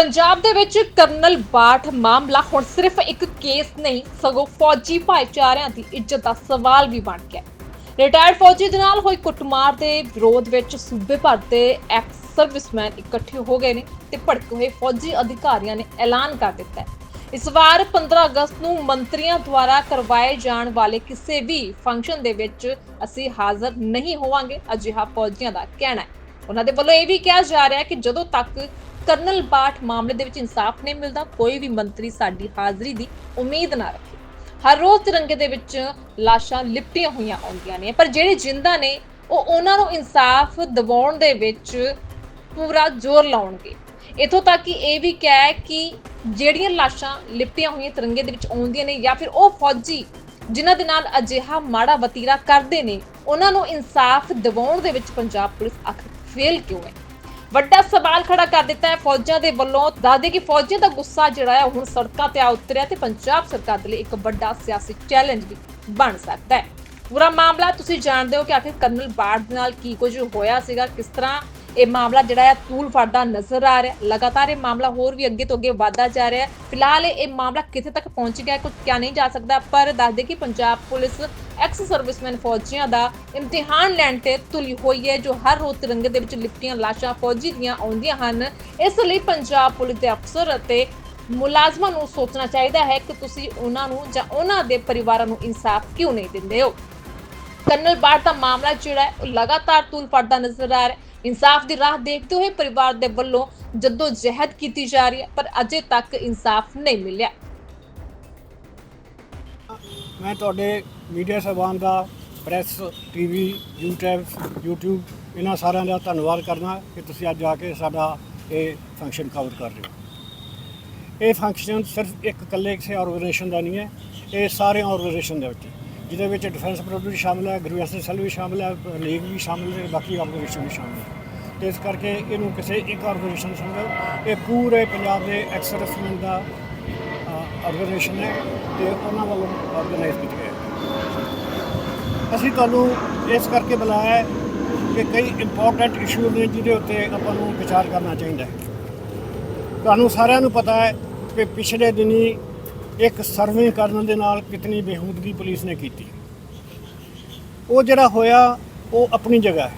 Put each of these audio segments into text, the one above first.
ਪੰਜਾਬ ਦੇ ਵਿੱਚ ਕਰਨਲ ਬਾਠ ਮਾਮਲਾ ਹੁਣ ਸਿਰਫ ਇੱਕ ਕੇਸ ਨਹੀਂ, ਸਗੋਂ ਫੌਜੀ ਭਾਈਚਾਰਿਆਂ ਦੀ ਇੱਜ਼ਤ ਦਾ ਸਵਾਲ ਵੀ ਬਣ ਗਿਆ। ਰਿਟਾਇਰਡ ਫੌਜੀ ਦੇ ਨਾਲ ਹੋਈ ਕੁੱਟਮਾਰ ਦੇ ਵਿਰੋਧ ਵਿੱਚ ਸੂਬੇ ਭਰ ਦੇ ਐਕਸ ਸਰਵਿਸਮੈਨ ਇਕੱਠੇ ਹੋ ਗਏ ਨੇ ਤੇ ਭੜਕੇ ਹੋਏ ਫੌਜੀ ਅਧਿਕਾਰੀਆਂ ਨੇ ਐਲਾਨ ਕਰ ਦਿੱਤਾ ਹੈ। ਇਸ ਵਾਰ 15 ਅਗਸਤ ਨੂੰ ਮੰਤਰੀਆਂ ਦੁਆਰਾ ਕਰਵਾਏ ਜਾਣ ਵਾਲੇ ਕਿਸੇ ਵੀ ਫੰਕਸ਼ਨ ਦੇ ਵਿੱਚ ਅਸੀਂ ਹਾਜ਼ਰ ਨਹੀਂ ਹੋਵਾਂਗੇ, ਅਜਿਹਾ ਫੌਜੀਆਂ ਦਾ ਕਹਿਣਾ ਹੈ। ਉਹਨਾਂ ਦੇ ਵੱਲੋਂ ਇਹ ਵੀ ਕਿਹਾ ਜਾ ਰਿਹਾ ਹੈ ਕਿ ਜਦੋਂ ਤੱਕ ਕਰਨਲ ਬਾਠ ਮਾਮਲੇ ਦੇ ਵਿੱਚ ਇਨਸਾਫ ਨਹੀਂ ਮਿਲਦਾ, ਕੋਈ ਵੀ ਮੰਤਰੀ ਸਾਡੀ ਹਾਜ਼ਰੀ ਦੀ ਉਮੀਦ ਨਾ ਰੱਖੇ। ਹਰ ਰੋਜ਼ ਤਿਰੰਗੇ ਦੇ ਵਿੱਚ ਲਾਸ਼ਾਂ ਲਿਪਟੀਆਂ ਹੋਈਆਂ ਆਉਂਦੀਆਂ ਨੇ, ਪਰ ਜਿਹੜੇ ਜਿੰਦਾ ਨੇ, ਉਹ ਉਹਨਾਂ ਨੂੰ ਇਨਸਾਫ ਦਿਵਾਉਣ ਦੇ ਵਿੱਚ ਪੂਰਾ ਜ਼ੋਰ ਲਾਉਣਗੇ। ਇਥੋਂ ਤੱਕ ਕਿ ਇਹ ਵੀ ਕਹਿ ਕਿ ਜਿਹੜੀਆਂ ਲਾਸ਼ਾਂ ਲਿਪਟੀਆਂ ਹੋਈਆਂ ਤਿਰੰਗੇ ਦੇ ਵਿੱਚ ਆਉਂਦੀਆਂ ਨੇ ਜਾਂ ਫਿਰ ਉਹ ਫੌਜੀ ਜਿਨ੍ਹਾਂ ਦੇ ਨਾਲ ਅਜਿਹਾ ਮਾੜਾ ਵਤੀਰਾ ਕਰਦੇ ਨੇ, ਉਹਨਾਂ ਨੂੰ ਇਨਸਾਫ ਦਿਵਾਉਣ ਦੇ ਵਿੱਚ ਪੰਜਾਬ ਪੁਲਿਸ ਆਖਰ ਫੇਲ ਕਿਉਂ ਹੈ? ਵੱਡਾ ਸਵਾਲ ਖੜਾ ਕਰ ਦਿੱਤਾ ਹੈ ਫੌਜਾਂ ਦੇ ਵੱਲੋਂ। ਦੱਸਦੇ ਕਿ ਫੌਜੀਆਂ ਦਾ ਗੁੱਸਾ ਜਿਹੜਾ ਹੈ ਹੁਣ ਸੜਕਾਂ ਤੇ ਆ ਉਤਰਿਆ ਤੇ ਪੰਜਾਬ ਸਰਕਾਰ ਦੇ ਲਈ ਇੱਕ ਵੱਡਾ ਸਿਆਸੀ ਚੈਲੰਜ ਵੀ ਬਣ ਸਕਦਾ ਹੈ। ਪੂਰਾ ਮਾਮਲਾ ਤੁਸੀਂ ਜਾਣਦੇ ਹੋ ਕਿ ਆਖਿਰ ਕਰਨਲ ਬਾੜ ਦੇ ਨਾਲ ਕੀ ਕੁਝ ਹੋਇਆ ਸੀਗਾ, ਕਿਸ ਤਰ੍ਹਾਂ ਇਹ ਮਾਮਲਾ ਜਿਹੜਾ ਹੈ ਤੂਲ ਫੜਦਾ ਨਜ਼ਰ ਆ ਰਿਹਾ। ਲਗਾਤਾਰ ਇਹ ਮਾਮਲਾ ਹੋਰ ਵੀ ਅੱਗੇ ਤੋਂ ਅੱਗੇ ਵਧਦਾ ਜਾ ਰਿਹਾ। ਹੈ ਫਿਲਹਾਲ ਇਹ ਮਾਮਲਾ ਕਿੱਥੇ ਤੱਕ ਪਹੁੰਚ ਗਿਆ ਹੈ ਕੁਝ ਕਿਹਾ ਨਹੀਂ ਜਾ ਸਕਦਾ, ਪਰ ਦੱਸਦੇ ਕਿ ਪੰਜਾਬ ਪੁਲਿਸ ਐਕਸ ਸਰਵਿਸਮੈਨ ਫੌਜੀਆਂ ਦਾ ਇਮਤਿਹਾਨ ਲੈਣ ਤੇ ਤੁਲੀ ਹੋਈ ਹੈ, ਜੋ ਹਰ ਰੋਜ਼ ਤਿਰੰਗੇ ਦੇ ਵਿੱਚ ਲਿਪਟੀਆਂ ਲਾਸ਼ਾਂ ਫੌਜੀ ਦੀਆਂ ਆਉਂਦੀਆਂ ਹਨ। ਇਸ ਲਈ ਪੰਜਾਬ ਪੁਲਿਸ ਦੇ ਅਫਸਰ ਅਤੇ ਮੁਲਾਜ਼ਮਾਂ ਨੂੰ ਸੋਚਣਾ ਚਾਹੀਦਾ ਹੈ ਕਿ ਤੁਸੀਂ ਉਹਨਾਂ ਨੂੰ ਜਾਂ ਉਹਨਾਂ ਦੇ ਪਰਿਵਾਰਾਂ ਨੂੰ ਇਨਸਾਫ ਕਿਉਂ ਨਹੀਂ ਦਿੰਦੇ ਹੋ। ਕਰਨਲ ਬਾੜ ਦਾ ਮਾਮਲਾ ਜਿਹੜਾ ਹੈ, ਉਹ ਲਗਾਤਾਰ ਤੂਲ ਫੜਦਾ ਨਜ਼ਰ ਆ ਰਿਹਾ। ਇਨਸਾਫ ਦੀ ਰਾਹ ਦੇਖਦੇ ਹੋਏ ਪਰਿਵਾਰ ਦੇ ਵੱਲੋਂ ਜਦੋਂ ਜਹਿਦ ਕੀਤੀ ਜਾ ਰਹੀ ਹੈ, ਪਰ ਅਜੇ ਤੱਕ ਇਨਸਾਫ ਨਹੀਂ ਮਿਲਿਆ। ਮੈਂ ਤੁਹਾਡੇ ਮੀਡੀਆ ਸਹਿਬਾਨ ਦਾ, ਪ੍ਰੈਸ, ਟੀਵੀ, YouTube YouTube, ਇਹਨਾਂ ਸਾਰਿਆਂ ਦਾ ਧੰਨਵਾਦ ਕਰਨਾ ਕਿ ਤੁਸੀਂ ਅੱਜ ਆ ਕੇ ਸਾਡਾ ਇਹ ਫੰਕਸ਼ਨ ਕਵਰ ਕਰ ਰਹੇ ਹੋ। ਇਹ ਫੰਕਸ਼ਨ ਸਿਰਫ ਇੱਕ ਇਕੱਲੇ ਕਿਸੇ ਆਰਗੇਨਾਈਜੇਸ਼ਨ ਦਾ ਨਹੀਂ ਹੈ, ਇਹ ਸਾਰੇ ਆਰਗੇਨਾਈਜੇਸ਼ਨ ਦੇ ਵਿੱਚ ਜਿਹਦੇ ਵਿੱਚ ਡਿਫੈਂਸ ਪ੍ਰੋਡਕਟ ਵੀ ਸ਼ਾਮਲ ਹੈ ਗ੍ਰੀਵੈਂਸ ਸੈੱਲ ਵੀ ਸ਼ਾਮਲ ਹੈ ਲੀਗ ਵੀ ਸ਼ਾਮਲ ਹੈ ਬਾਕੀ ਆਰਗੇਨਾਈਜੇਸ਼ਨ ਵੀ ਸ਼ਾਮਲ ਹੈ ਤੇ ਇਸ ਕਰਕੇ ਇਹਨੂੰ ਕਿਸੇ ਇੱਕ ਆਰਗੇਨਾਈਜੇਸ਼ਨ ਸਮਝੋ ਇਹ ਪੂਰੇ ਪੰਜਾਬ ਦੇ ਐਕਸਰਸਮੈਂਟ ਦਾ ਆਰਗੇਨਾਈਜੇਸ਼ਨ ਹੈ ਤੇ ਉਹਨਾਂ ਵੱਲੋਂ ਆਰਗੇਨਾਈਜ਼ ਕੀਤਾ ਗਿਆ ਅਸੀਂ ਤੁਹਾਨੂੰ ਇਸ ਕਰਕੇ ਬੁਲਾਇਆ ਹੈ ਕਿ ਕਈ ਇੰਪੋਰਟੈਂਟ ਇਸ਼ੂ ਨੇ ਜਿਹਦੇ ਉੱਤੇ ਆਪਾਂ ਨੂੰ ਵਿਚਾਰ ਕਰਨਾ ਚਾਹੀਦਾ ਹੈ। ਤੁਹਾਨੂੰ ਸਾਰਿਆਂ ਨੂੰ ਪਤਾ ਹੈ ਕਿ ਪਿਛਲੇ ਦਿਨੀ ਇੱਕ ਸਰਵੇ ਕਰਨ ਦੇ ਨਾਲ ਕਿਤਨੀ ਬੇਹੂਦਗੀ ਪੁਲਿਸ ਨੇ ਕੀਤੀ। ਉਹ ਜਿਹੜਾ ਹੋਇਆ, ਉਹ ਆਪਣੀ ਜਗ੍ਹਾ ਹੈ।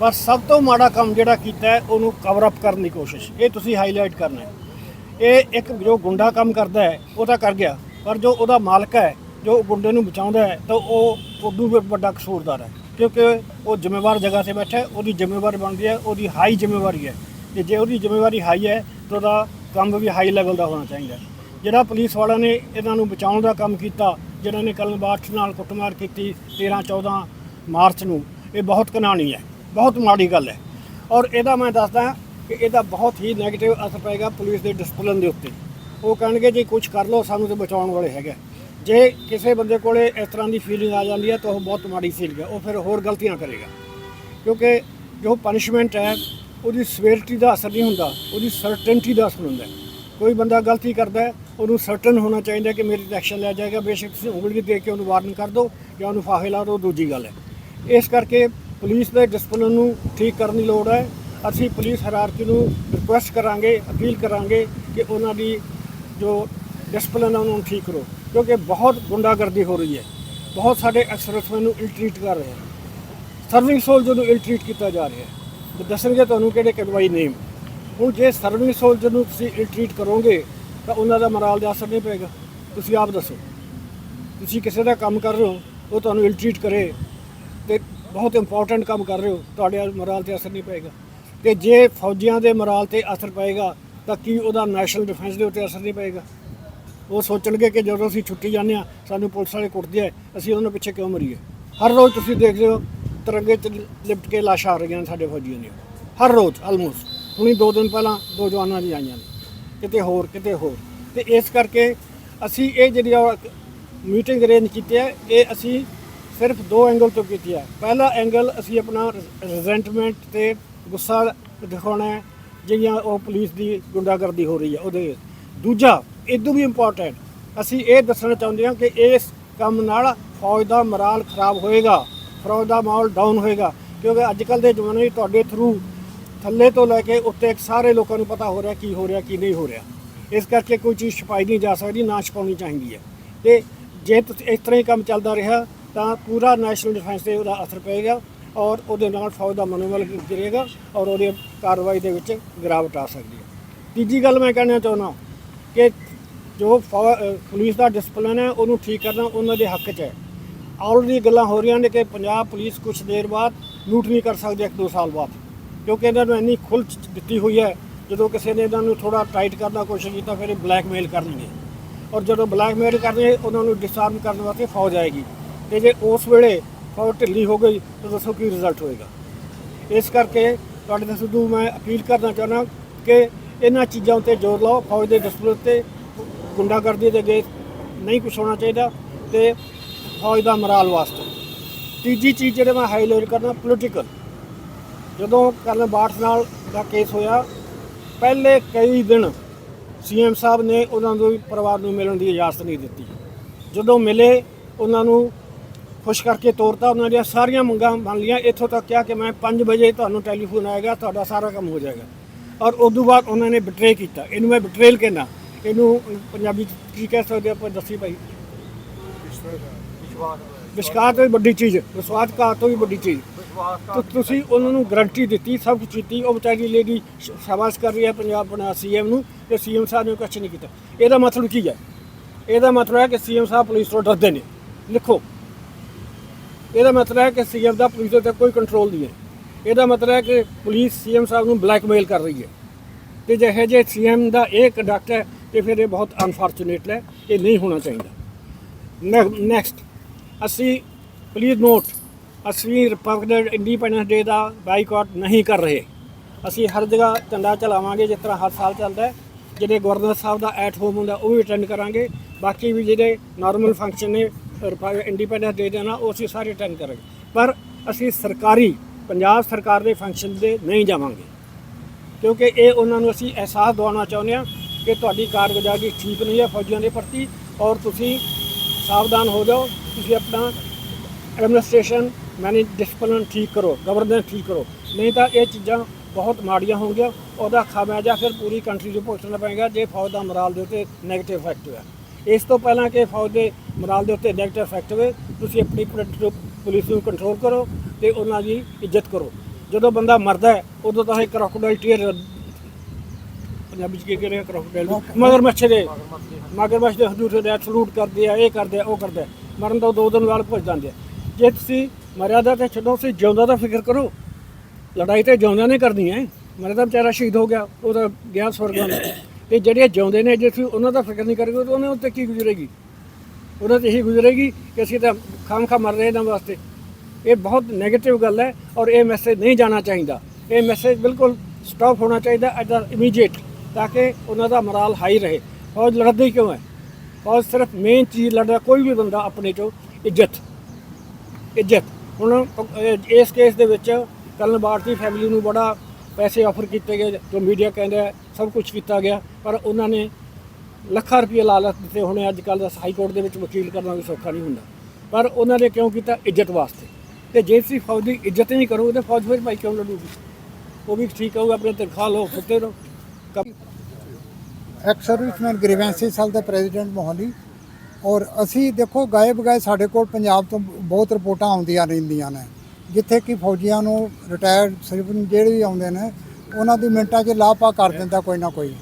ਪਰ ਸਭ ਤੋਂ ਮਾੜਾ ਕੰਮ ਜਿਹੜਾ ਕੀਤਾ ਹੈ, ਉਹਨੂੰ ਕਵਰ ਅਪ ਕਰਨ ਦੀ ਕੋਸ਼ਿਸ਼। ਇਹ ਤੁਸੀਂ ਹਾਈਲਾਈਟ ਕਰਨਾ ਹੈ। ਇਹ ਇੱਕ ਜੋ ਗੁੰਡਾ ਕੰਮ ਕਰਦਾ ਹੈ, ਉਹ ਤਾਂ ਕਰ ਗਿਆ। ਪਰ ਜੋ ਉਹਦਾ ਮਾਲਕ ਹੈ, ਜੋ ਗੁੰਡੇ ਨੂੰ ਬਚਾਉਂਦਾ ਹੈ, ਤਾਂ ਉਹ ਉਦੋਂ ਵੀ ਵੱਡਾ ਕਸੂਰਦਾਰ ਹੈ। ਕਿਉਂਕਿ ਉਹ ਜ਼ਿੰਮੇਵਾਰ ਜਗ੍ਹਾ ਤੇ ਬੈਠਾ ਹੈ, ਉਹਦੀ ਜ਼ਿੰਮੇਵਾਰੀ ਬਣਦੀ ਹੈ, ਉਹਦੀ ਹਾਈ ਜ਼ਿੰਮੇਵਾਰੀ ਹੈ। ਤੇ ਜੇ ਉਹਦੀ ਜ਼ਿੰਮੇਵਾਰੀ ਹਾਈ ਹੈ, ਤਾਂ ਉਹਦਾ ਕੰਮ ਵੀ ਹਾਈ ਲੈਵਲ ਦਾ ਹੋਣਾ ਚਾਹੀਦਾ ਜਿਹੜਾ ਪੁਲਿਸ ਵਾਲਿਆਂ ਨੇ ਇਹਨਾਂ ਨੂੰ ਬਚਾਉਣ ਦਾ ਕੰਮ ਕੀਤਾ, ਜਿਹਨਾਂ ਨੇ ਕੱਲ ਬਾਠ ਨਾਲ ਕੁੱਟਮਾਰ ਕੀਤੀ 13 14 ਮਾਰਚ ਨੂੰ, ਇਹ ਬਹੁਤ ਘਨਾਣੀ ਹੈ, ਬਹੁਤ ਮਾੜੀ ਗੱਲ ਹੈ। ਔਰ ਇਹਦਾ ਮੈਂ ਦੱਸਦਾ ਕਿ ਇਹਦਾ ਬਹੁਤ ਹੀ ਨੈਗੇਟਿਵ ਅਸਰ ਪਏਗਾ ਪੁਲਿਸ ਦੇ ਡਿਸਪਲਿਨ ਦੇ ਉੱਤੇ। ਉਹ ਕਹਿਣਗੇ, ਜੇ ਕੁਝ ਕਰ ਲਓ, ਸਾਨੂੰ ਤੇ ਬਚਾਉਣ ਵਾਲੇ ਹੈਗੇ ਜੇ ਕਿਸੇ ਬੰਦੇ ਕੋਲੇ ਇਸ ਤਰ੍ਹਾਂ ਦੀ ਫੀਲਿੰਗ ਆ ਜਾਂਦੀ ਹੈ, ਤਾਂ ਉਹ ਬਹੁਤ ਮਾੜੀ ਫੀਲਿੰਗ ਹੈ ਉਹ ਫਿਰ ਹੋਰ ਗਲਤੀਆਂ ਕਰੇਗਾ। ਕਿਉਂਕਿ ਜੋ ਪਨਿਸ਼ਮੈਂਟ ਹੈ, ਉਹਦੀ ਸਵੇਰਟੀ ਦਾ ਅਸਰ ਨਹੀਂ ਹੁੰਦਾ, ਉਹਦੀ ਸਰਟਨਟੀ ਦਾ ਅਸਰ ਹੁੰਦਾ ਕੋਈ ਬੰਦਾ ਗਲਤੀ ਕਰਦਾ ਹੈ ਉਹਨੂੰ ਸਰਟਨ ਹੋਣਾ ਚਾਹੀਦਾ ਕਿ ਮੇਰੇ ਤੇ ਐਕਸ਼ਨ ਲਿਆ ਜਾਏਗਾ। ਬੇਸ਼ੱਕ ਤੁਸੀਂ ਉਂਗਲੀ ਦੇ ਕੇ ਉਹਨੂੰ ਵਾਰਨ ਕਰ ਦਿਓ ਜਾਂ ਉਹਨੂੰ ਫਾਹੇ ਲਾ ਦਿਓ ਦੂਜੀ ਗੱਲ ਹੈ। ਇਸ ਕਰਕੇ ਪੁਲਿਸ ਦੇ ਡਿਸਪਲਨ ਨੂੰ ਠੀਕ ਕਰਨ ਦੀ ਲੋੜ ਹੈ। ਅਸੀਂ ਪੁਲਿਸ ਹਰਾਰਕੀ ਨੂੰ ਰਿਕੁਐਸਟ ਕਰਾਂਗੇ, ਅਪੀਲ ਕਰਾਂਗੇ ਕਿ ਉਹਨਾਂ ਦੀ ਜੋ ਡਿਸਪਲਿਨ ਹੈ, ਉਹਨੂੰ ਠੀਕ ਕਰੋ। ਕਿਉਂਕਿ ਬਹੁਤ ਗੁੰਡਾਗਰਦੀ ਹੋ ਰਹੀ ਹੈ। ਬਹੁਤ ਸਾਡੇ ਐਕਸਰਸਮੈਨ ਨੂੰ ਇਲਟ੍ਰੀਟ ਕਰ ਰਹੇ ਹਨ। ਸਰਵਿੰਗ ਸੋਲਜਰ ਨੂੰ ਇਲਟ੍ਰੀਟ ਕੀਤਾ ਜਾ ਰਿਹਾ ਹੈ। ਦੱਸਣਗੇ ਤੁਹਾਨੂੰ ਕਿਹੜੇ ਕਦਵਾਈ ਨੇਮ ਹੁਣ ਜੇ ਸਰਵਿੰਗ ਸੋਲਜਰ ਨੂੰ ਤੁਸੀਂ ਇਲਟ੍ਰੀਟ ਕਰੋਗੇ ਤਾਂ ਉਹਨਾਂ ਦਾ ਮਰਾਲ ਦਾ ਅਸਰ ਨਹੀਂ ਪਏਗਾ। ਤੁਸੀਂ ਆਪ ਦੱਸੋ। ਤੁਸੀਂ ਕਿਸੇ ਦਾ ਕੰਮ ਕਰ ਰਹੇ ਹੋ, ਉਹ ਤੁਹਾਨੂੰ ਇਲ ਟ੍ਰੀਟ ਕਰੇ ਤੇ ਬਹੁਤ ਇੰਪੋਰਟੈਂਟ ਕੰਮ ਕਰ ਰਹੇ ਹੋ, ਤੁਹਾਡੇ ਮਰਾਲ ਤੇ ਅਸਰ ਨਹੀਂ ਪਏਗਾ। ਤੇ ਜੇ ਫੌਜੀਆਂ ਦੇ ਮਰਾਲ ਤੇ ਅਸਰ ਪਏਗਾ, ਤਾਂ ਕੀ ਉਹਦਾ ਨੈਸ਼ਨਲ ਡਿਫੈਂਸ ਦੇ ਉੱਤੇ ਅਸਰ ਨਹੀਂ ਪਏਗਾ? ਉਹ ਸੋਚਣਗੇ ਕਿ ਜਦੋਂ ਅਸੀਂ ਛੁੱਟੀ ਜਾਂਦੇ ਆ ਸਾਨੂੰ ਪੁਲਿਸ ਵਾਲੇ ਕੁੱਟਦੇ ਆ, ਅਸੀਂ ਉਹਨਾਂ ਪਿੱਛੇ ਕਿਉਂ ਮਰੀਏ? ਹਰ ਰੋਜ਼ ਤੁਸੀਂ ਦੇਖਦੇ ਹੋ, ਤਿਰੰਗੇ 'ਚ ਲਿਪਟ ਕੇ ਲਾਸ਼ਾਂ ਆ ਰਹੀਆਂ ਨੇ ਸਾਡੇ ਫੌਜੀਆਂ ਦੀਆਂ। ਹਰ ਰੋਜ਼ ਆਲਮੋਸਟ ਹੁਣੀ ਦੋ ਦਿਨ ਪਹਿਲਾਂ ਦੋ ਜਵਾਨਾਂ ਦੀ ਆਈਆਂ ਨੇ। ਕਿਤੇ ਹੋਰ ਕਿਤੇ ਹੋਰ। ਤੇ ਇਸ ਕਰਕੇ ਅਸੀਂ ਇਹ ਜਿਹੜੀ ਮੀਟਿੰਗ ਅਰੇਂਜ ਕੀਤੀ ਹੈ ਇਹ ਅਸੀਂ ਸਿਰਫ ਦੋ ਐਂਗਲ ਤੋਂ ਕੀਤੀ ਹੈ ਪਹਿਲਾ ਐਂਗਲ ਅਸੀਂ ਆਪਣਾ ਰਿਜ਼ੈਂਟਮੈਂਟ ਤੇ ਗੁੱਸਾ ਦਿਖਾਉਣਾ ਹੈ ਜਿਹੜੀਆਂ ਉਹ ਪੁਲਿਸ ਦੀ ਗੁੰਡਾਗਰਦੀ ਹੋ ਰਹੀ ਹੈ ਉਹਦੇ ਦੂਜਾ ਇਦੋਂ ਵੀ ਇੰਪੋਰਟੈਂਟ ਅਸੀਂ ਇਹ ਦੱਸਣਾ ਚਾਹੁੰਦੇ ਹਾਂ ਕਿ ਇਸ ਕੰਮ ਨਾਲ ਫੌਜ ਦਾ ਮਰਾਲ ਖਰਾਬ ਹੋਏਗਾ, ਫੌਜ ਦਾ ਮਾਹੌਲ ਡਾਊਨ ਹੋਏਗਾ, ਕਿਉਂਕਿ ਅੱਜ ਕੱਲ ਦੇ ਜ਼ਮਾਨੇ ਤੁਹਾਡੇ ਥਰੂ ਥੱਲੇ ਤੋਂ ਲੈ ਕੇ ਉੱਤੇ ਸਾਰੇ ਲੋਕਾਂ ਨੂੰ ਪਤਾ ਹੋ ਰਿਹਾ ਕੀ ਹੋ ਰਿਹਾ, ਕੀ ਨਹੀਂ ਹੋ ਰਿਹਾ। ਇਸ ਕਰਕੇ ਕੋਈ ਚੀਜ਼ ਛਪਾਈ ਨਹੀਂ ਜਾ ਸਕਦੀ, ਨਾ ਛਪਾਉਣੀ ਚਾਹੀਦੀ ਹੈ। ਤੇ ਜੇ ਤੁਸੀਂ, ਇਸ ਤਰ੍ਹਾਂ ਹੀ ਕੰਮ ਚੱਲਦਾ ਰਿਹਾ, ਤਾਂ ਪੂਰਾ ਨੈਸ਼ਨਲ ਡਿਫੈਂਸ ਤੇ ਉਹਦਾ ਅਸਰ ਪਏਗਾ ਔਰ ਉਹਦੇ ਨਾਲ ਫੌਜ ਦਾ ਮਨੋਬਲ ਗਿਰੇਗਾ ਔਰ ਉਹਦੀ ਕਾਰਵਾਈ ਦੇ ਵਿੱਚ ਗਿਰਾਵਟ ਆ ਸਕਦੀ ਹੈ। ਤੀਜੀ ਗੱਲ ਮੈਂ ਕਹਿਣਾ ਚਾਹੁੰਦਾ ਕਿ ਜੋ ਫੌ- ਪੁਲਿਸ ਦਾ ਡਿਸਪਲਿਨ ਹੈ, ਉਹਨੂੰ ਠੀਕ ਕਰਨਾ ਉਹਨਾਂ ਦੇ ਹੱਕ 'ਚ ਹੈ। ਆਲਰੇਡੀ ਗੱਲਾਂ ਹੋ ਰਹੀਆਂ ਨੇ ਕਿ ਪੰਜਾਬ ਪੁਲਿਸ ਕੁਝ ਦੇਰ ਬਾਅਦ ਲੂਟ ਨਹੀਂ ਕਰ ਸਕਦੀ ਇੱਕ ਦੋ ਸਾਲ ਬਾਅਦ। ਕਿਉਂਕਿ ਇਹਨਾਂ ਨੂੰ ਇੰਨੀ ਖੁੱਲ੍ਹ ਦਿੱਤੀ ਹੋਈ ਹੈ, ਜਦੋਂ ਕਿਸੇ ਨੇ ਇਹਨਾਂ ਨੂੰ ਥੋੜਾ ਟਾਈਟ ਕਰਨ ਦਾ ਕੋਸ਼ਿਸ਼ ਕੀਤਾ, ਫਿਰ ਇਹ ਬਲੈਕਮੇਲ ਕਰਨਗੇ। ਔਰ ਜਦੋਂ ਬਲੈਕਮੇਲ ਕਰਨਗੇ, ਉਹਨਾਂ ਨੂੰ ਡਿਸਆਰਮ ਕਰਨ ਵਾਸਤੇ ਫੌਜ ਆਏਗੀ। ਤੇ ਜੇ ਉਸ ਵੇਲੇ ਫੌਜ ਢਿੱਲੀ ਹੋ ਗਈ, ਤਾਂ ਦੱਸੋ ਕੀ ਰਿਜ਼ਲਟ ਹੋਏਗਾ। ਇਸ ਕਰਕੇ ਤੁਹਾਡੇ ਤੋਂ ਸਿੱਧੂ ਮੈਂ ਅਪੀਲ ਕਰਨਾ ਚਾਹੁੰਦਾ ਕਿ ਇਹਨਾਂ ਚੀਜ਼ਾਂ ਉੱਤੇ ਜ਼ੋਰ ਲਾਓ, ਫੌਜ ਦੇ ਡਿਸਪਲਿਨ ਤੇ ਗੁੰਡਾਗਰਦੀ ਦੇ ਅੱਗੇ ਨਹੀਂ ਕੁਛ ਹੋਣਾ ਚਾਹੀਦਾ ਤੇ ਫੌਜ ਦਾ ਮਰਾਲ ਵਾਸਤੇ। ਤੀਜੀ ਚੀਜ਼ ਜਿਹੜੇ ਮੈਂ ਹਾਈਲਾਈਟ ਕਰਨਾ ਪੋਲੀਟੀਕਲ ਜਦੋਂ ਕਰਨ ਬਾਠ ਨਾਲ ਦਾ ਕੇਸ ਹੋਇਆ ਪਹਿਲੇ ਕਈ ਦਿਨ ਸੀਐਮ ਸਾਹਿਬ ਨੇ ਉਹਨਾਂ ਨੂੰ ਪਰਿਵਾਰ ਨੂੰ ਮਿਲਣ ਦੀ ਇਜਾਜ਼ਤ ਨਹੀਂ ਦਿੱਤੀ। ਜਦੋਂ ਮਿਲੇ ਉਹਨਾਂ ਨੂੰ ਖੁਸ਼ ਕਰਕੇ ਤੋਰਤਾ ਉਹਨਾਂ ਦੀਆਂ ਸਾਰੀਆਂ ਮੰਗਾਂ ਮੰਨ ਲਈਆਂ। ਇੱਥੋਂ ਤੱਕ ਕਿਹਾ ਕਿ ਮੈਂ 5 ਵਜੇ ਤੁਹਾਨੂੰ ਟੈਲੀਫੋਨ ਆਏਗਾ ਤੁਹਾਡਾ ਸਾਰਾ ਕੰਮ ਹੋ ਜਾਏਗਾ। ਔਰ ਉਸ ਤੋਂ ਬਾਅਦ ਉਹਨਾਂ ਨੇ ਬਿਟਰੇ ਕੀਤਾ। ਇਹਨੂੰ ਮੈਂ ਬਿਟਰੇਲ ਕਹਿਣਾ ਇਹਨੂੰ ਪੰਜਾਬੀ ਕੀ ਕਹਿ ਸਕਦੇ ਆਪਾਂ ਦੱਸੀ ਭਾਈ? ਵਿਸ਼ਵਾਸ ਤੋਂ ਵੀ ਵੱਡੀ ਚੀਜ਼ ਵਿਸ਼ਵਾਸ ਕਾ ਤੋਂ ਵੀ ਵੱਡੀ ਚੀਜ਼। ਤੁ- ਤੁਸੀਂ ਉਹਨਾਂ ਨੂੰ ਗਰੰਟੀ ਦਿੱਤੀ ਸਭ ਕੁਝ ਕੀਤੀ ਉਹ ਵਿਚਾਰੀ ਲੇਡੀ ਸ਼ਾਬਾਸ਼ ਕਰ ਰਹੀ ਹੈ ਪੰਜਾਬ ਬਣਾ ਸੀਐਮ ਨੂੰ ਤੇ ਸੀਐਮ ਸਾਹਿਬ ਨੇ ਕੁਛ ਨਹੀਂ ਕੀਤਾ। ਇਹਦਾ ਮਤਲਬ ਕੀ ਹੈ? ਇਹਦਾ ਮਤਲਬ ਹੈ ਕਿ ਸੀਐਮ ਸਾਹਿਬ ਪੁਲਿਸ ਤੋਂ ਡਰਦੇ ਨੇ। ਲਿਖੋ। ਇਹਦਾ ਮਤਲਬ ਹੈ ਕਿ ਸੀਐਮ ਦਾ ਪੁਲਿਸ ਉੱਤੇ ਕੋਈ ਕੰਟਰੋਲ ਨਹੀਂ ਹੈ। ਇਹਦਾ ਮਤਲਬ ਹੈ ਕਿ ਪੁਲਿਸ ਸੀਐਮ ਸਾਹਿਬ ਨੂੰ ਬਲੈਕਮੇਲ ਕਰ ਰਹੀ ਹੈ। ਤੇ ਜਿਹੇ ਜੇ ਸੀਐਮ ਦਾ ਇਹ ਕੰਡਕਟ ਹੈ ਤੇ ਫਿਰ ਇਹ ਬਹੁਤ ਅਨਫੋਰਚੂਨੇਟ ਹੈ। ਇਹ ਨਹੀਂ ਹੋਣਾ ਚਾਹੀਦਾ। ਨੈਕਸਟ ਅਸੀਂ ਪਲੀਜ਼ ਨੋਟ ਅਸੀਂ ਰਿਪਬਲਿਕ ਇੰਡੀਪੈਂਡੈਂਸ ਡੇ ਦਾ ਬਾਈਕਾਟ ਨਹੀਂ ਕਰ ਰਹੇ। ਅਸੀਂ ਹਰ ਜਗ੍ਹਾ ਝੰਡਾ ਚਲਾਵਾਂਗੇ ਜਿਸ ਤਰ੍ਹਾਂ ਹਰ ਸਾਲ ਚੱਲਦਾ ਜਿਹੜੇ ਗਵਰਨਰ ਸਾਹਿਬ ਦਾ ਐਟ ਹੋਮ ਹੁੰਦਾ, ਉਹ ਵੀ ਅਟੈਂਡ ਕਰਾਂਗੇ। ਬਾਕੀ ਵੀ ਜਿਹੜੇ ਨਾਰਮਲ ਫੰਕਸ਼ਨ ਨੇ, ਰਿਪਬਲਿਕ ਇੰਡੀਪੈਂਡੈਂਸ ਡੇ ਦੇ ਨਾਲ ਉਹ ਅਸੀਂ ਸਾਰੇ ਅਟੈਂਡ ਕਰਾਂਗੇ। ਪਰ ਅਸੀਂ ਸਰਕਾਰੀ, ਪੰਜਾਬ ਸਰਕਾਰ ਦੇ ਫੰਕਸ਼ਨ ਦੇ ਨਹੀਂ ਜਾਵਾਂਗੇ। ਕਿਉਂਕਿ ਇਹ ਉਹਨਾਂ ਨੂੰ ਅਸੀਂ ਅਹਿਸਾਸ ਦਿਵਾਉਣਾ ਚਾਹੁੰਦੇ ਹਾਂ ਕਿ ਤੁਹਾਡੀ ਕਾਰਗੁਜ਼ਾਰੀ ਠੀਕ ਨਹੀਂ ਹੈ ਫੌਜੀਆਂ ਦੇ ਪ੍ਰਤੀ, ਔਰ ਤੁਸੀਂ ਸਾਵਧਾਨ ਹੋ ਜਾਓ। ਤੁਸੀਂ ਆਪਣਾ ਐਡਮਿਨਿਸਟ੍ਰੇਸ਼ਨ ਮੈਨੇਜ ਡਿਸਪਲਿਨ ਠੀਕ ਕਰੋ ਗਵਰਨੈਂਸ ਠੀਕ ਕਰੋ। ਨਹੀਂ ਤਾਂ ਇਹ ਚੀਜ਼ਾਂ ਬਹੁਤ ਮਾੜੀਆਂ ਹੋਣਗੀਆਂ ਉਹਦਾ ਖਾਮਿਆਜਾ ਫਿਰ ਪੂਰੀ ਕੰਟਰੀ ਨੂੰ ਭੁਗਤਣਾ ਪਏਗਾ ਜੇ ਫੌਜ ਦਾ ਮੋਰਾਲ ਦੇ ਉੱਤੇ ਨੈਗੇਟਿਵ ਇਫੈਕਟ ਹੋਇਆ। ਇਸ ਤੋਂ ਪਹਿਲਾਂ ਕਿ ਫੌਜ ਦੇ ਮੋਰਾਲ ਦੇ ਉੱਤੇ ਨੈਗੇਟਿਵ ਇਫੈਕਟ ਹੋਵੇ ਤੁਸੀਂ ਆਪਣੀ ਪੁਲਿਸ- ਨੂੰ ਕੰਟਰੋਲ ਕਰੋ ਤੇ ਉਹਨਾਂ ਦੀ ਇੱਜ਼ਤ ਕਰੋ। ਜਦੋਂ ਬੰਦਾ ਮਰਦਾ ਹੈ ਉਦੋਂ ਤਾਂ ਇਹ ਕ੍ਰੋਕੋਡਾਈਲ ਟੀਅਰ ਪੰਜਾਬੀ ਚ ਕੀ ਕਹਿੰਦੇ ਆ ਕ੍ਰੋਕੋਡਾਈਲ ਮਗਰ ਮੱਛੇ ਦੇ। ਮਗਰ ਮੱਛ ਦੇ ਹਜ਼ੂਰ ਦੇ ਸਲੂਟ ਕਰਦੇ ਆ ਇਹ ਕਰਦੇ ਆ ਉਹ ਕਰਦੇ ਆ। ਮਰਨ ਤੋਂ ਦੋ ਦਿਨ ਬਾਅਦ ਪੁੱਜ ਜਾਂਦੇ ਆ। ਜੇ ਤੁਸੀਂ ਮਰਿਆਦਾ ਤੇ ਛੱਡੋ, ਤੁਸੀਂ ਜਿਉਂਦਾ ਦਾ ਫਿਕਰ ਕਰੋ। ਲੜਾਈ ਤੇ ਜਿਉਂਦਿਆਂ ਨੇ ਕਰਨੀ ਹੈ। ਮਰਿਆਦਾ ਵਿਚਾਰਾ ਸ਼ਹੀਦ ਹੋ ਗਿਆ, ਉਹ ਤਾਂ ਗਿਆ ਸਵਰਗਾਂ ਨੂੰ ਤੇ ਜਿਹੜੇ ਜਿਉਂਦੇ ਨੇ, ਜੇ ਤੁਸੀਂ ਉਹਨਾਂ ਦਾ ਫਿਕਰ ਨਹੀਂ ਕਰੋਗੇ, ਤਾਂ ਉਹਨਾਂ ਉੱਤੇ ਕੀ ਗੁਜ਼ਰੇਗੀ? ਉਹਨਾਂ ਤੇ ਇਹੀ ਗੁਜ਼ਰੇਗੀ ਕਿ ਅਸੀਂ ਤਾਂ ਖਾਮ ਖਾ ਮਰ ਰਹੇ ਇਹਨਾਂ ਵਾਸਤੇ। ਇਹ ਬਹੁਤ 네ਗੇਟਿਵ ਗੱਲ ਹੈ ਔਰ ਇਹ ਮੈਸੇਜ ਨਹੀਂ ਜਾਣਾ ਚਾਹੀਦਾ। ਇਹ ਮੈਸੇਜ ਬਿਲਕੁਲ ਸਟਾਪ ਹੋਣਾ ਚਾਹੀਦਾ ਐਟ ਦਾ ਇਮੀਡੀਏਟ ਤਾਂ ਕਿ ਉਹਨਾਂ ਦਾ ਮੋਰਾਲ ਹਾਈ ਰਹੇ। ਫੌਜ ਲੜਦੀ ਕਿਉਂ ਹੈ? ਫੌਜ ਸਿਰਫ ਮੇਨ ਚੀਜ਼ ਲੜਦਾ, ਕੋਈ ਵੀ ਬੰਦਾ ਆਪਣੇ ਚੋਂ ਇੱਜ਼ਤ ਇੱਜ਼ਤ। ਹੁਣ ਇਸ ਕੇਸ ਦੇ ਵਿੱਚ ਕਰਨ ਬਾਰਤੀ ਫੈਮਿਲੀ ਨੂੰ ਬੜਾ ਪੈਸੇ ਆਫਰ ਕੀਤੇ ਗਏ, ਜੋ ਮੀਡੀਆ ਕਹਿੰਦਾ ਸਭ ਕੁਝ ਕੀਤਾ ਗਿਆ, ਪਰ ਉਹਨਾਂ ਨੇ ਲੱਖਾਂ ਰੁਪਏ ਲਾਲਚ ਦਿੱਤੇ ਹੋਣੇ ਅੱਜ ਕੱਲ੍ਹ ਦਾ ਹਾਈ ਕੋਰਟ ਦੇ ਵਿੱਚ ਵਕੀਲ ਕਰਨਾ ਵੀ ਸੌਖਾ ਨਹੀਂ ਹੁੰਦਾ। ਪਰ ਉਹਨਾਂ ਨੇ ਕਿਉਂ ਕੀਤਾ? ਇੱਜ਼ਤ ਵਾਸਤੇ। ਤੇ ਜੇ ਤੁਸੀਂ ਫੌਜ ਦੀ ਇੱਜ਼ਤ ਨਹੀਂ ਕਰੋਗੇ, ਤਾਂ ਫੌਜ ਫਿਰ ਭਾਈ ਕਿਉਂ ਲੜੂਗੀ? ਉਹ ਵੀ ਠੀਕ ਹੋਊਗਾ ਆਪਣੇ ਤਨਖਾਹ ਲਓ, ਸੁੱਤੇ ਰਹੋ। ਕੰਮ ਐਕਸ ਸਰਵਿਸਮੈਨ ਗ੍ਰੀਵੈਂਸੀ ਸੈਲ ਦੇ ਪ੍ਰੈਜ਼ੀਡੈਂਟ ਮੋਹਾਲੀ ਔਰ ਅਸੀਂ ਦੇਖੋ ਗਾਏ ਬਗਾਏ ਸਾਡੇ ਕੋਲ ਪੰਜਾਬ ਤੋਂ ਬਹੁਤ ਰਿਪੋਰਟਾਂ ਆਉਂਦੀਆਂ ਰਹਿੰਦੀਆਂ ਨੇ। ਜਿੱਥੇ ਕਿ ਫੌਜੀਆਂ ਨੂੰ ਰਿਟਾਇਰਡ ਸਿਵਲ ਜਿਹੜੇ ਵੀ ਆਉਂਦੇ ਨੇ, ਉਹਨਾਂ ਦੀ ਮਿੰਟਾਂ 'ਚ ਲਾਪਾ ਕਰ ਦਿੰਦਾ ਕੋਈ ਨਾ ਕੋਈ।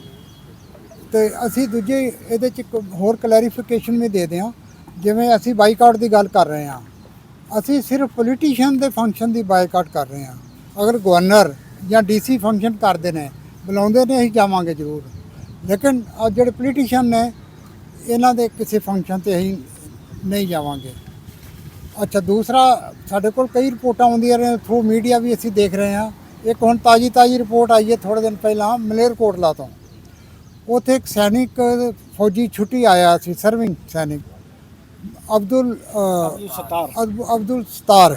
ਤੇ ਅਸੀਂ ਦੂਜੇ ਇਹਦੇ 'ਚ ਇੱਕ ਹੋਰ ਕਲੈਰੀਫਿਕੇਸ਼ਨ ਵੀ ਦੇ ਦਿਆਂ, ਜਿਵੇਂ ਅਸੀਂ ਬਾਈਕਾਟ ਦੀ ਗੱਲ ਕਰ ਰਹੇ ਹਾਂ। ਅਸੀਂ ਸਿਰਫ ਪੋਲੀਟੀਸ਼ੀਅਨ ਦੇ ਫੰਕਸ਼ਨ ਦੀ ਬਾਈਕਾਟ ਕਰ ਰਹੇ ਹਾਂ। ਅਗਰ ਗਵਰਨਰ ਜਾਂ ਡੀਸੀ ਫੰਕਸ਼ਨ ਕਰਦੇ ਨੇ, ਬੁਲਾਉਂਦੇ ਨੇ, ਅਸੀਂ ਜਾਵਾਂਗੇ ਜ਼ਰੂਰ। ਲੇਕਿਨ ਆ ਜਿਹੜੇ ਪੋਲੀਟੀਸ਼ੀਅਨ ਨੇ ਇਹਨਾਂ ਦੇ ਕਿਸੇ ਫੰਕਸ਼ਨ ਤੇ ਅਸੀਂ ਨਹੀਂ ਜਾਵਾਂਗੇ। ਅੱਛਾ ਦੂਸਰਾ ਸਾਡੇ ਕੋਲ ਕਈ ਰਿਪੋਰਟਾਂ ਆਉਂਦੀਆਂ ਨੇ ਥਰੂ ਮੀਡੀਆ ਵੀ ਅਸੀਂ ਦੇਖ ਰਹੇ ਹਾਂ। ਇੱਕ ਹੁਣ ਤਾਜੀ ਤਾਜੀ ਰਿਪੋਰਟ ਆਈ ਹੈ ਥੋੜੇ ਦਿਨ ਪਹਿਲਾਂ ਮਲੇਰਕੋਟਲਾ ਤੋਂ। ਉੱਥੇ ਇੱਕ ਸੈਨਿਕ ਫੌਜੀ ਛੁੱਟੀ ਆਇਆ ਸੀ ਸਰਵਿੰਗ ਸੈਨਿਕ। ਅਬਦੁਲ ਸਤਾਰ। ਅਬ- ਅਬਦੁਲ ਸਤਾਰ।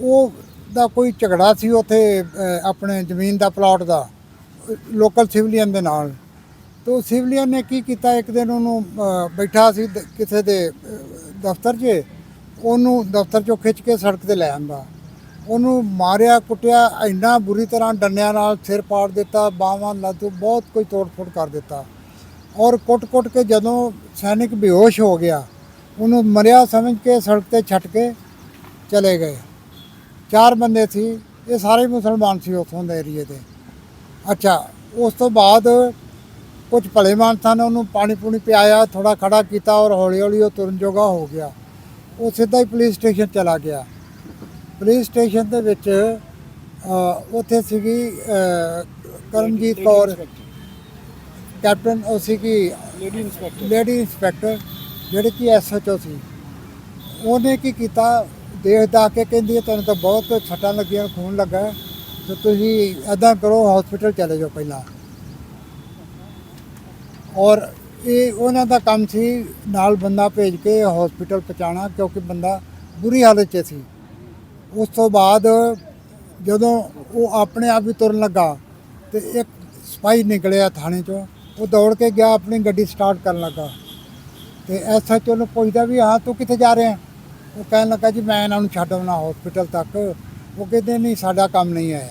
ਉਹ ਦਾ ਕੋਈ ਝਗੜਾ ਸੀ ਉੱਥੇ ਆਪਣੇ ਜ਼ਮੀਨ ਦਾ ਪਲਾਟ ਦਾ ਲੋਕਲ ਸਿਵਲੀਅਨ ਦੇ ਨਾਲ। ਤੋ ਸਿਵਲੀਅਨ ਨੇ ਕੀ ਕੀਤਾ? ਇੱਕ ਦਿਨ ਉਹਨੂੰ ਬੈਠਾ ਸੀ ਕਿਸੇ ਦੇ ਦਫ਼ਤਰ 'ਚ, ਉਹਨੂੰ ਦਫ਼ਤਰ 'ਚੋਂ ਖਿੱਚ ਕੇ ਸੜਕ ਤੇ ਲੈ ਆਂਦਾ। ਉਹਨੂੰ ਮਾਰਿਆ, ਕੁੱਟਿਆ, ਇੰਨਾ ਬੁਰੀ ਤਰ੍ਹਾਂ ਡੰਡਿਆਂ ਨਾਲ ਸਿਰ ਪਾੜ ਦਿੱਤਾ, ਬਾਹਾਂ, ਲੱਤ, ਬਹੁਤ ਕੋਈ ਤੋੜ-ਫੋੜ ਕਰ ਦਿੱਤਾ। ਔਰ ਕੁੱਟ-ਕੁੱਟ ਕੇ ਜਦੋਂ ਸੈਨਿਕ ਬੇਹੋਸ਼ ਹੋ ਗਿਆ, ਉਹਨੂੰ ਮਰਿਆ ਸਮਝ ਕੇ, ਸੜਕ ਤੇ ਛੱਡ ਕੇ ਚਲੇ ਗਏ। ਚਾਰ ਬੰਦੇ ਸੀ, ਇਹ ਸਾਰੇ ਮੁਸਲਮਾਨ ਸੀ ਉੱਥੋਂ ਦੇ ਏਰੀਏ ਦੇ। ਅੱਛਾ, ਉਸ ਤੋਂ ਬਾਅਦ ਕੁਝ ਭਲੇ ਮਾਨਸਾਂ ਨੇ ਉਹਨੂੰ ਪਾਣੀ ਪੂਣੀ ਪਿਆਇਆ ਥੋੜਾ ਖੜਾ ਕੀਤਾ ਔਰ ਹੌਲੀ ਹੌਲੀ ਉਹ ਤੁਰਨ ਜੋਗਾ ਹੋ ਗਿਆ। ਉਹ ਸਿੱਧਾ ਹੀ ਪੁਲਿਸ ਸਟੇਸ਼ਨ ਚਲਾ ਗਿਆ। ਪੁਲਿਸ ਸਟੇਸ਼ਨ ਦੇ ਵਿੱਚ ਉੱਥੇ ਸੀਗੀ ਅ, ਕਰਮਜੀਤ ਕੌਰ ਕੈਪਟਨ ਉਹ ਸੀਗੀ ਲੇਡੀ ਇੰਸਪੈਕਟਰ ਲੇਡੀ ਇੰਸਪੈਕਟਰ ਜਿਹੜੇ ਕਿ ਐਸਐਚਓ ਸੀ। ਉਹਨੇ ਕੀ ਕੀਤਾ? ਦੇਖਦਾ ਕੇ ਕਹਿੰਦੀ ਹੈ, ਤੁਹਾਨੂੰ ਤਾਂ ਬਹੁਤ ਸੱਟਾਂ ਲੱਗੀਆਂ ਖੂਨ ਲੱਗਾ ਤੇ ਤੁਸੀਂ ਐਦਾਂ ਕਰੋ ਹਸਪੀਟਲ ਚਲੇ ਜਾਓ ਪਹਿਲਾਂ। ਔਰ ਇਹ ਉਹਨਾਂ ਦਾ ਕੰਮ ਸੀ ਨਾਲ ਬੰਦਾ ਭੇਜ ਕੇ ਹਸਪੀਟਲ ਪਹੁੰਚਾਉਣਾ ਕਿਉਂਕਿ ਬੰਦਾ ਬੁਰੀ ਹਾਲਤ 'ਚ ਸੀ। ਉਸ ਤੋਂ ਬਾਅਦ ਜਦੋਂ ਉਹ ਆਪਣੇ ਆਪ ਹੀ ਤੁਰਨ ਲੱਗਾ ਤੇ ਇੱਕ ਸਿਪਾਹੀ ਨਿਕਲਿਆ ਥਾਣੇ 'ਚੋਂ, ਉਹ ਦੌੜ ਕੇ ਗਿਆ, ਆਪਣੀ ਗੱਡੀ ਸਟਾਰਟ ਕਰਨ ਲੱਗਾ। ਤੇ ਐਸਐਚਓ ਨੂੰ ਪੁੱਛਦਾ ਵੀ, ਹਾਂ, ਤੂੰ ਕਿੱਥੇ ਜਾ ਰਿਹਾ? ਉਹ ਕਹਿਣ ਲੱਗਾ, ਜੀ, ਮੈਂ ਇਹਨਾਂ ਨੂੰ ਛੱਡ ਆਉਣਾ ਹਸਪੀਟਲ ਤੱਕ। ਉਹ ਕਹਿੰਦੇ, ਨਹੀਂ, ਸਾਡਾ ਕੰਮ ਨਹੀਂ ਹੈ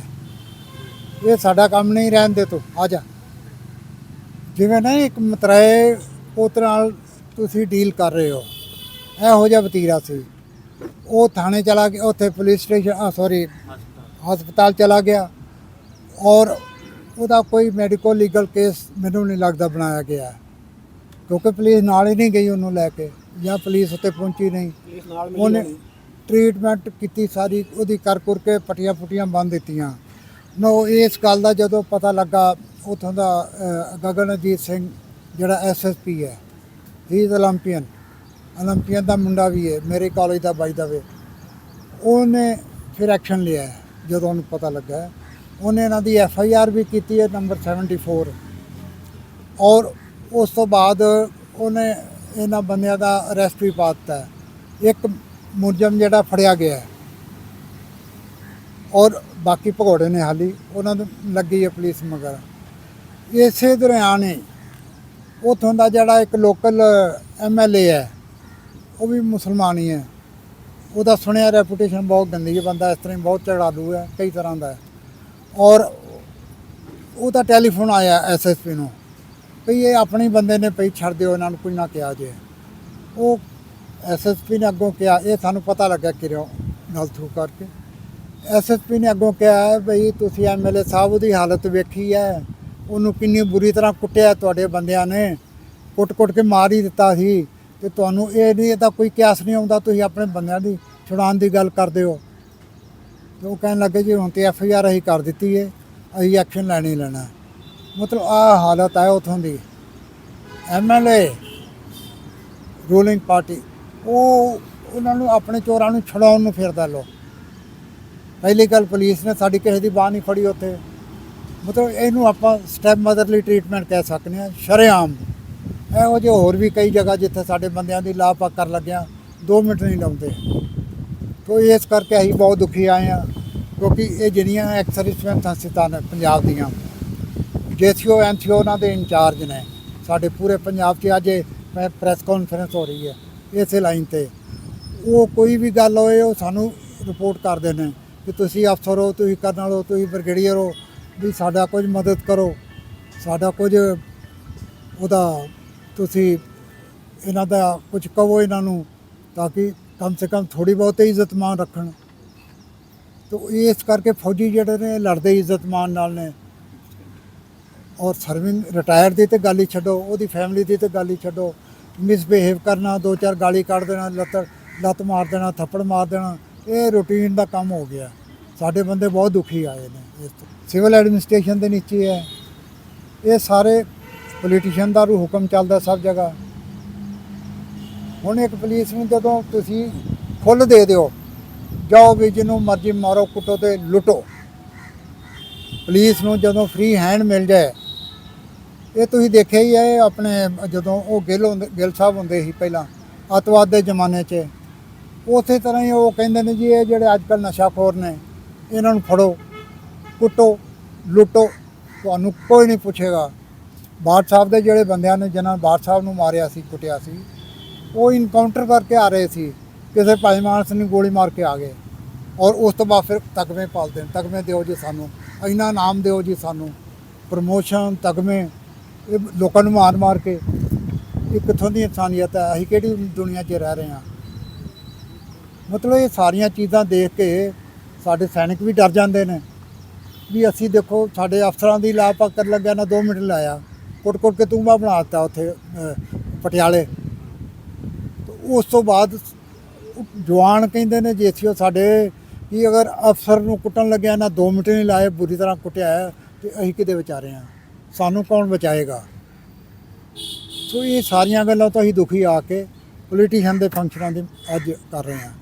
ਇਹ ਸਾਡਾ ਕੰਮ ਨਹੀਂ ਰਹਿਣ ਦੇ ਤੂੰ, ਆ ਜਾ। ਜਿਵੇਂ ਨਾ ਇੱਕ ਮਤਰਾਏ ਪੁੱਤ ਨਾਲ ਤੁਸੀਂ ਡੀਲ ਕਰ ਰਹੇ ਹੋ ਇਹੋ ਜਿਹਾ ਵਤੀਰਾ ਸੀ। ਉਹ ਥਾਣੇ ਚਲਾ ਗਿਆ ਉੱਥੇ ਪੁਲਿਸ ਸਟੇਸ਼ਨ ਆ ਸੌਰੀ ਹਸਪਤਾਲ ਚਲਾ ਗਿਆ ਔਰ ਉਹਦਾ ਕੋਈ ਮੈਡੀਕਲ ਲੀਗਲ ਕੇਸ ਮੈਨੂੰ ਨਹੀਂ ਲੱਗਦਾ ਬਣਾਇਆ ਗਿਆ। ਕਿਉਂਕਿ ਪੁਲਿਸ ਨਾਲ ਹੀ ਨਹੀਂ ਗਈ ਉਹਨੂੰ ਲੈ ਕੇ ਜਾਂ ਪੁਲਿਸ ਉੱਤੇ ਪਹੁੰਚੀ ਨਹੀਂ। ਉਹਨੇ। ਟ੍ਰੀਟਮੈਂਟ ਕੀਤੀ ਸਾਰੀ ਉਹਦੀ ਕਰ ਕੁਰ ਕੇ ਪੱਟੀਆਂ ਪੁੱਟੀਆਂ ਬੰਨ ਦਿੱਤੀਆਂ। ਨੋ ਇਸ ਗੱਲ ਦਾ ਜਦੋਂ ਪਤਾ ਲੱਗਾ ਉਥੋਂ ਦਾ ਗਗਨਜੀਤ ਸਿੰਘ ਜਿਹੜਾ ਐਸਐਸਪੀ ਹੈ ਹੀ ਇਜ਼ 올림픽ੀਅਨ 올림픽ੀਅਨ ਦਾ ਮੁੰਡਾ ਵੀ ਹੈ, ਮੇਰੇ ਕਾਲਜ ਦਾ ਬਾਈ ਦਾ ਵੇ। ਉਹਨੇ ਫਿਰ ਐਕਸ਼ਨ ਲਿਆ ਜਦੋਂ ਉਹਨੂੰ ਪਤਾ ਲੱਗਾ ਉਹਨੇ ਇਹਨਾਂ ਦੀ ਐਫ ਆਈ ਆਰ ਵੀ ਕੀਤੀ ਹੈ ਨੰਬਰ 74 ਔਰ ਉਸ ਤੋਂ ਬਾਅਦ ਉਹਨੇ ਇਹਨਾਂ ਬੰਦਿਆਂ ਦਾ ਅਰੈਸਟ ਵੀ ਪਾ ਦਿੱਤਾ ਇੱਕ ਮੁਲਜ਼ਮ ਜਿਹੜਾ ਫੜਿਆ ਗਿਆ ਔਰ ਬਾਕੀ ਭਗੌੜੇ ਨੇ ਹਾਲੀ, ਉਹਨਾਂ ਨੂੰ ਲੱਗੀ ਹੈ ਪੁਲਿਸ ਮਗਰ। ਇਸੇ ਦੌਰਾਨ ਹੀ ਉਥੋਂ ਦਾ ਜਿਹੜਾ ਇੱਕ ਲੋਕਲ ਐਮਐਲਏ ਹੈ, ਉਹ ਵੀ ਮੁਸਲਮਾਨ ਹੀ ਹੈ। ਉਹਦਾ ਸੁਣਿਆ ਰੈਪੂਟੇਸ਼ਨ ਬਹੁਤ ਗੰਦੀ ਹੈ, ਬੰਦਾ ਇਸ ਤਰ੍ਹਾਂ ਹੀ ਬਹੁਤ ਝਗੜਾਲੂ ਹੈ, ਕਈ ਤਰ੍ਹਾਂ ਦਾ ਹੈ। ਔਰ ਉਹਦਾ ਟੈਲੀਫੋਨ ਆਇਆ ਐਸਐਸਪੀ ਨੂੰ ਵੀ ਇਹ ਆਪਣੇ ਬੰਦੇ ਨੇ ਪਈ ਛੱਡ ਦਿਓ, ਇਹਨਾਂ ਨੂੰ ਕੁਝ ਨਾ ਕਿਹਾ ਜੇ। ਉਹ ਐਸਐਸਪੀ ਨੇ ਅੱਗੋਂ ਕਿਹਾ, ਇਹ ਸਾਨੂੰ ਪਤਾ ਲੱਗਾ ਕਿਰਿਓ ਗੱਲ ਥਰੂ ਕਰਕੇ। ਐਸਐਸਪੀ ਨੇ ਅੱਗੋਂ ਕਿਹਾ ਹੈ ਬਈ ਤੁਸੀਂ ਐਮਐਲਏ ਸਾਹਿਬ ਉਹਦੀ ਹਾਲਤ ਵੇਖੀ ਹੈ ਉਹਨੂੰ ਕਿੰਨੀ ਬੁਰੀ ਤਰ੍ਹਾਂ ਕੁੱਟਿਆ ਤੁਹਾਡੇ ਬੰਦਿਆਂ ਨੇ। ਕੁੱਟ-ਕੁੱਟ ਕੇ ਮਾਰ ਹੀ ਦਿੱਤਾ ਸੀ। ਤੇ ਤੁਹਾਨੂੰ ਇਹ ਨਹੀਂ ਇਹਦਾ ਕੋਈ ਕਿਆਸ ਨਹੀਂ ਆਉਂਦਾ, ਤੁਸੀਂ ਆਪਣੇ ਬੰਦਿਆਂ ਦੀ ਛੁਡਾਉਣ ਦੀ ਗੱਲ ਕਰਦੇ ਹੋ। ਤੇ ਉਹ ਕਹਿਣ ਲੱਗੇ ਜੀ, ਹੁਣ ਤੇ ਐਫ ਆਈ ਆਰ ਅਸੀਂ ਕਰ ਦਿੱਤੀ ਹੈ ਅਸੀਂ ਐਕਸ਼ਨ ਲੈਣੀ ਲੈਣਾ। ਮਤਲਬ ਆ ਹਾਲਤ ਹੈ ਉਥੋਂ ਦੀ। ਐਮਐਲਏ ਰੂਲਿੰਗ ਪਾਰਟੀ, ਉਹ ਉਹਨਾਂ ਨੂੰ ਆਪਣੇ ਚੋਰਾਂ ਨੂੰ ਛਡਾਉਣ ਨੂੰ ਫਿਰਦਾ ਲੋ। ਪਹਿਲੀ ਗੱਲ ਪੁਲਿਸ ਨੇ ਸਾਡੀ ਕਿਸੇ ਦੀ ਬਾਹ ਨਹੀਂ ਫੜੀ ਉੱਥੇ। ਮਤਲਬ ਇਹਨੂੰ ਆਪਾਂ ਸਟੈਪ ਮਦਰਲੀ ਟ੍ਰੀਟਮੈਂਟ ਕਹਿ ਸਕਦੇ ਹਾਂ, ਸ਼ਰੇਆਮ। ਇਹੋ ਜਿਹੇ ਹੋਰ ਵੀ ਕਈ ਜਗ੍ਹਾ ਜਿੱਥੇ ਸਾਡੇ ਬੰਦਿਆਂ ਦੀ ਲਾਪਾ ਕਰ ਲੱਗਿਆ 2 ਮਿੰਟ ਨਹੀਂ ਲਾਉਂਦੇ। ਤੋ ਇਸ ਕਰਕੇ ਅਸੀਂ ਬਹੁਤ ਦੁਖੀ ਆਏ ਆ ਕਿਉਂਕਿ ਇਹ ਜਿਹੜੀਆਂ ਐਕਸਰਸਾਈਜ਼ ਸੰਸਥਾ ਨੇ ਪੰਜਾਬ ਦੀਆਂ, ਜੇਸੀਓ, ਐਨਸੀਓ ਉਹਨਾਂ ਦੇ ਇੰਚਾਰਜ ਨੇ। ਸਾਡੇ ਪੂਰੇ ਪੰਜਾਬ 'ਚ ਅੱਜ ਪ੍ਰੈਸ ਕਾਨਫਰੰਸ ਹੋ ਰਹੀ ਹੈ, ਇਸੇ ਲਾਈਨ ਤੇ। ਉਹ ਕੋਈ ਵੀ ਗੱਲ ਹੋਏ, ਉਹ ਸਾਨੂੰ ਰਿਪੋਰਟ ਕਰਦੇ ਨੇ ਕਿ ਤੁਸੀਂ ਅਫਸਰ ਹੋ, ਤੁਸੀਂ ਕਰਨਲ ਹੋ, ਤੁਸੀਂ ਬ੍ਰਿਗੇਡੀਅਰ ਹੋ ਵੀ ਸਾਡਾ ਕੁਝ ਮਦਦ ਕਰੋ। ਸਾਡਾ ਕੁਝ ਉਹਦਾ ਤੁਸੀਂ ਇਹਨਾਂ ਦਾ ਕੁਝ ਕਹੋ ਇਹਨਾਂ ਨੂੰ ਤਾਂ ਕਿ ਕਮ ਸੇ ਕਮ ਥੋੜੀ ਬਹੁਤ ਇੱਜ਼ਤ ਮਾਨ ਰੱਖਣ। ਤੋ ਇਸ ਕਰਕੇ ਫੌਜੀ ਜਿਹੜੇ ਨੇ ਲੜਦੇ ਇੱਜ਼ਤ ਮਾਨ ਨਾਲ ਨੇ। ਔਰ ਸਰਵਿੰਗ ਰਿਟਾਇਰ ਦੀ ਤੇ ਗੱਲ ਹੀ ਛੱਡੋ, ਉਹਦੀ ਫੈਮਿਲੀ ਦੀ ਤੇ ਗੱਲ ਹੀ ਛੱਡੋ। ਮਿਸਬਿਹੇਵ ਕਰਨਾ, ਦੋ ਚਾਰ ਗਾਲੀ ਕੱਢ ਦੇਣਾ, ਲੱਤ ਲੱਤ ਮਾਰ ਦੇਣਾ, ਥੱਪੜ ਮਾਰ ਦੇਣਾ, ਇਹ ਰੂਟੀਨ ਦਾ ਕੰਮ ਹੋ ਗਿਆ। ਸਾਡੇ ਬੰਦੇ ਬਹੁਤ ਦੁਖੀ ਆਏ ਨੇ ਇਸ ਤੋਂ। ਸਿਵਲ ਐਡਮਿਨਿਸਟ੍ਰੇਸ਼ਨ ਦੇ ਨੀਚੇ ਹੈ। ਇਹ ਸਾਰੇ ਪੋਲੀਟੀਸ਼ੀਅਨ ਦਾ ਰੂ ਹੁਕਮ ਚੱਲਦਾ ਸਭ ਜਗ੍ਹਾ। ਹੁਣ ਇੱਕ ਪੁਲਿਸ ਨੂੰ ਜਦੋਂ ਤੁਸੀਂ ਫੁੱਲ ਦੇ ਦਿਓ, ਜਾਓ ਵੀ ਜਿਹਨੂੰ ਮਰਜ਼ੀ ਮਾਰੋ, ਕੁੱਟੋ ਤੇ ਲੁੱਟੋ। ਪੁਲਿਸ ਨੂੰ ਜਦੋਂ ਫ੍ਰੀ ਹੈਂਡ ਮਿਲ ਜਾਏ, ਇਹ ਤੁਸੀਂ ਦੇਖਿਆ ਹੀ ਹੈ ਆਪਣੇ ਜਦੋਂ ਉਹ ਗਿੱਲ ਹੁੰਦੇ, ਗਿੱਲ ਸਾਹਿਬ ਹੁੰਦੇ ਸੀ ਪਹਿਲਾਂ, ਅੱਤਵਾਦ ਦੇ ਜ਼ਮਾਨੇ 'ਚ, ਉਸੇ ਤਰ੍ਹਾਂ ਹੀ ਉਹ ਕਹਿੰਦੇ ਨੇ ਜੀ, ਇਹ ਜਿਹੜੇ ਅੱਜ ਕੱਲ੍ਹ ਨਸ਼ਾਖੋਰ ਨੇ ਇਹਨਾਂ ਨੂੰ ਫੜੋ, ਕੁੱਟੋ, ਲੁੱਟੋ, ਤੁਹਾਨੂੰ ਕੋਈ ਨਹੀਂ ਪੁੱਛੇਗਾ। ਬਾਠ ਸਾਹਿਬ ਦੇ ਜਿਹੜੇ ਬੰਦਿਆਂ ਨੇ ਜਿਨ੍ਹਾਂ ਬਾਠ ਸਾਹਿਬ ਨੂੰ ਮਾਰਿਆ ਸੀ, ਕੁੱਟਿਆ ਸੀ, ਉਹ ਇਨਕਾਊਂਟਰ ਕਰਕੇ ਆ ਰਹੇ ਸੀ, ਕਿਸੇ ਭਾਈ ਮਾਨਸ ਨੂੰ ਗੋਲੀ ਮਾਰ ਕੇ ਆ ਗਏ। ਔਰ ਉਸ ਤੋਂ ਬਾਅਦ ਫਿਰ ਤਗਮੇ ਪਾਲਦੇ ਨੇ, ਤਗਮੇ ਦਿਓ ਜੀ ਸਾਨੂੰ, ਇੰਨਾ ਨਾਮ ਦਿਓ ਜੀ ਸਾਨੂੰ ਪ੍ਰਮੋਸ਼ਨ ਤਗਮੇ, ਇਹ ਲੋਕਾਂ ਨੂੰ ਮਾਰ ਮਾਰ ਕੇ, ਇਹ ਕਿੱਥੋਂ ਦੀ ਇਨਸਾਨੀਅਤ ਹੈ, ਅਸੀਂ ਕਿਹੜੀ ਦੁਨੀਆ 'ਚ ਰਹਿ ਰਹੇ ਹਾਂ? ਮਤਲਬ ਇਹ ਸਾਰੀਆਂ ਚੀਜ਼ਾਂ ਦੇਖ ਕੇ ਸਾਡੇ ਸੈਨਿਕ ਵੀ ਡਰ ਜਾਂਦੇ ਨੇ ਵੀ ਅਸੀਂ ਦੇਖੋ ਸਾਡੇ ਅਫਸਰਾਂ ਦੀ ਲਾਪਾ ਕਰਨ ਲੱਗਿਆ ਨਾ 2 ਮਿੰਟ ਲਾਇਆ। ਕੁੱਟ-ਕੁੱਟ ਕੇ ਤੂੰਬਾ ਬਣਾ ਦਿੱਤਾ ਉੱਥੇ ਪਟਿਆਲੇ। ਤੇ ਉਸ ਤੋਂ ਬਾਅਦ ਜਵਾਨ ਕਹਿੰਦੇ ਨੇ ਜੇਸੀਓ ਸਾਡੇ ਕਿ ਅਗਰ ਅਫਸਰ ਨੂੰ ਕੁੱਟਣ ਲੱਗਿਆ ਨਾ 2 ਮਿੰਟ ਨਹੀਂ ਲਾਏ ਬੁਰੀ ਤਰ੍ਹਾਂ ਕੁੱਟਿਆ ਹੈ, ਤੇ ਅਸੀਂ ਕਿਤੇ ਵਿਚਾਰੇ ਆ ਸਾਨੂੰ ਕੌਣ ਬਚਾਏਗਾ? ਸੋ ਇਹ ਸਾਰੀਆਂ ਗੱਲਾਂ ਤੋਂ ਅਸੀਂ ਦੁਖੀ ਆ ਕੇ ਪੋਲੀਟੀਸ਼ੀਅਨ ਦੇ ਫੰਕਸ਼ਨਾਂ ਦੇ ਅੱਜ ਕਰ ਰਹੇ ਹਾਂ।